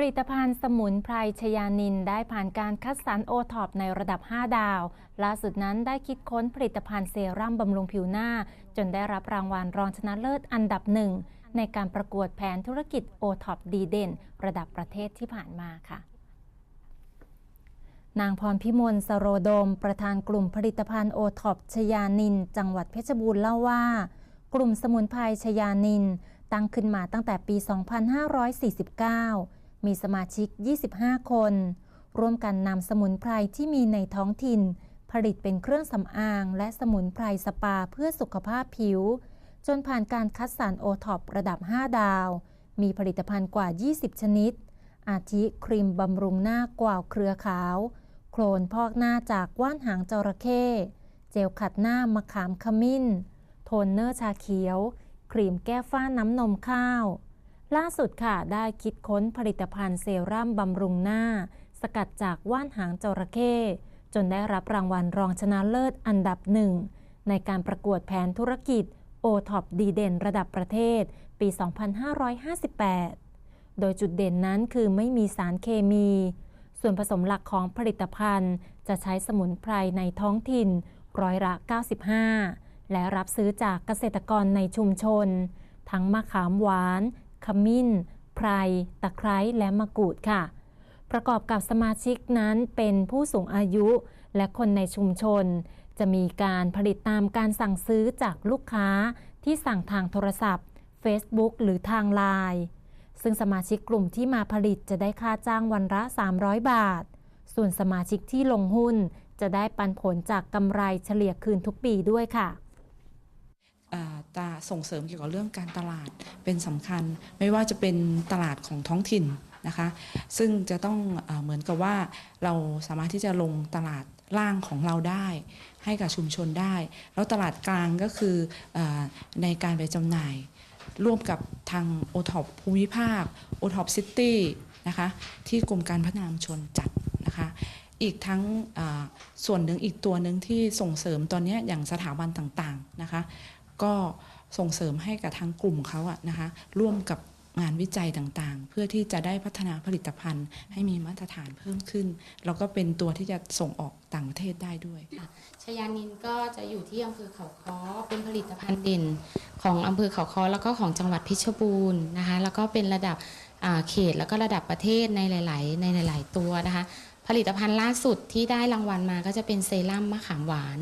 ผลิตภัณฑ์สมุนไพรชยานินได้ผ่านการคัดสรรโอท็อปในระดับ 5 ดาว ล่าสุดนั้นได้คิดค้นผลิตภัณฑ์เซรั่มบำรุงผิวหน้า จนได้รับรางวัลรองชนะเลิศอันดับหนึ่ง ในการประกวดแผนธุรกิจโอท็อปดีเด่น ระดับประเทศที่ผ่านมาค่ะนางพรพิมลสโรดม ประธานกลุ่มผลิตภัณฑ์โอท็อปชยานิน จังหวัดเพชรบูรณ์เล่าว่า กลุ่มสมุนไพรชยานิน ตั้งขึ้นมาตั้งแต่ปี 2549 มีสมาชิก 25 คน ร่วมกันนำสมุนไพรที่มีในท้องถิ่น ผลิตเป็นเครื่องสำอาง และสมุนไพรสปาเพื่อสุขภาพผิว จนผ่านการคัดสรรโอท็อประดับ 5 ดาว มีผลิตภัณฑ์กว่า 20 ชนิด อาทิครีมบำรุงหน้ากวาวเครือขาว โคลนพอกหน้าจากว่านหางจระเข้เจลขัดหน้ามะขามขมิ้น โทนเนอร์ชาเขียว ครีมแก้ฝ้าน้ำนมข้าว ล่าสุดค่ะ ได้คิดค้นผลิตภัณฑ์เซรั่มบำรุงหน้า สกัดจากว่านหางจระเข้จนได้รับรางวัลรองชนะเลิศอันดับหนึ่ง ในการประกวดแผนธุรกิจโอท็อปดีเด่นระดับประเทศ ปี 2558 โดยจุดเด่นนั้นคือไม่มีสารเคมี ส่วนผสมหลักของผลิตภัณฑ์ จะใช้สมุนไพรในท้องถิ่นร้อยละ 95 และรับซื้อจากเกษตรกรในชุมชน ทั้งมะขามหวาน ขมิ้น ไพร ตะไคร้ และมะกรูดค่ะ ประกอบกับสมาชิกนั้นเป็นผู้สูงอายุและคนในชุมชน จะมีการผลิตตามการสั่งซื้อจากลูกค้าที่สั่งทางโทรศัพท์ Facebook หรือทางไลน์ซึ่งสมาชิกกลุ่มที่มาผลิตจะได้ค่าจ้างวันละ 300 บาท ส่วนสมาชิกที่ลงหุ้นจะได้ปันผลจากกำไรเฉลี่ยคืนทุกปีด้วยค่ะ ส่งเสริมเกี่ยวกับเรื่องการตลาดเป็นสำคัญ ไม่ว่าจะเป็นตลาดของท้องถิ่นนะคะ ซึ่งจะต้องอเหมือนกับว่าเราสามารถที่จะลงตลาดล่างของเราได้ให้กับชุมชนได้ แล้วตลาดกลางก็คืออในการไปจำหน่าย ร่วมกับทางโอท็อปภูมิภาคโอท็อปซิตี้นะคะที่กรมการพัฒนาชุมชนจัดนะคะอีกทั้งส่วนหนึ่งอีกตัวหนึ่งที่ส่งเสริมตอนนี้อย่างสถาบันต่างๆนะคะ ก็ส่งเสริมให้กับทางกลุ่มเขาอะนะคะร่วมกับงานวิจัยต่างๆ เพื่อที่จะได้พัฒนาผลิตภัณฑ์ ให้มีมาตรฐานเพิ่มขึ้น แล้วก็เป็นตัวที่จะส่งออกต่างประเทศได้ด้วยชยานินก็จะอยู่ที่อำเภอเขาค้อเป็นผลิตภัณฑ์เด่นของอำเภอเขาค้อแล้วก็ของจังหวัดเพชรบูรณ์นะคะแล้วก็เป็นระดับเขตแล้วก็ระดับประเทศในหลาย ๆ ในหลาย ๆ ตัวนะคะ ผลิตภัณฑ์ล่าสุดที่ได้รางวัลมาก็จะเป็นเซรั่มมะขามหวาน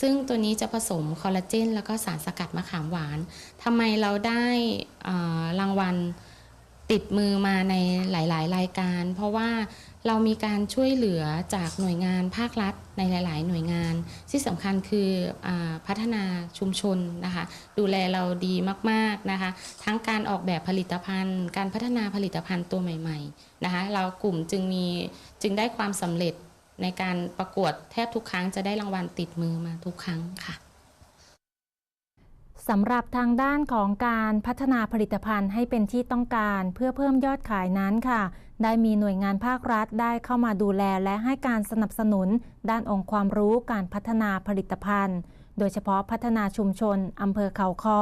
ซึ่งตัวนี้จะผสมคอลลาเจน แล้วก็สารสกัดมะขามหวานทำไมเราได้รางวัลติดมือมาในหลาย ๆ รายการ เพราะว่าเรามีการช่วยเหลือจากหน่วยงานภาครัฐในหลาย ๆ หน่วยงาน ที่สำคัญคืออพัฒนาชุมชนนะคะ ดูแลเราดีมาก ๆ นะคะ ทั้งการออกแบบผลิตภัณฑ์ การพัฒนาผลิตภัณฑ์ตัวใหม่ ๆ นะคะ เรากลุ่มจึงมีจึงได้ความสำเร็จ ในการประกวดแทบทุกครั้งจะได้รางวัลติดมือมาทุกครั้งค่ะสำหรับทางด้านของการพัฒนาผลิตภัณฑ์ให้เป็นที่ต้องการเพื่อเพิ่มยอดขายนั้นค่ะ ได้มีหน่วยงานภาครัฐได้เข้ามาดูแลและให้การสนับสนุน ด้านองค์ความรู้การพัฒนาผลิตภัณฑ์ โดยเฉพาะพัฒนาชุมชนอำเภอเขาค้อ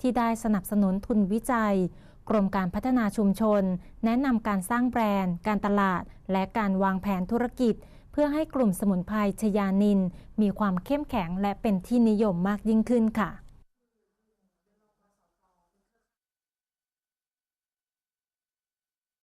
ที่ได้สนับสนุนทุนวิจัย กรมการพัฒนาชุมชน แนะนำการสร้างแบรนด์ การตลาด และการวางแผนธุรกิจ เพื่อให้กลุ่มสมุนไพรชยานิน มีความเข้มแข็งและเป็นที่นิยมมากยิ่งขึ้นค่ะ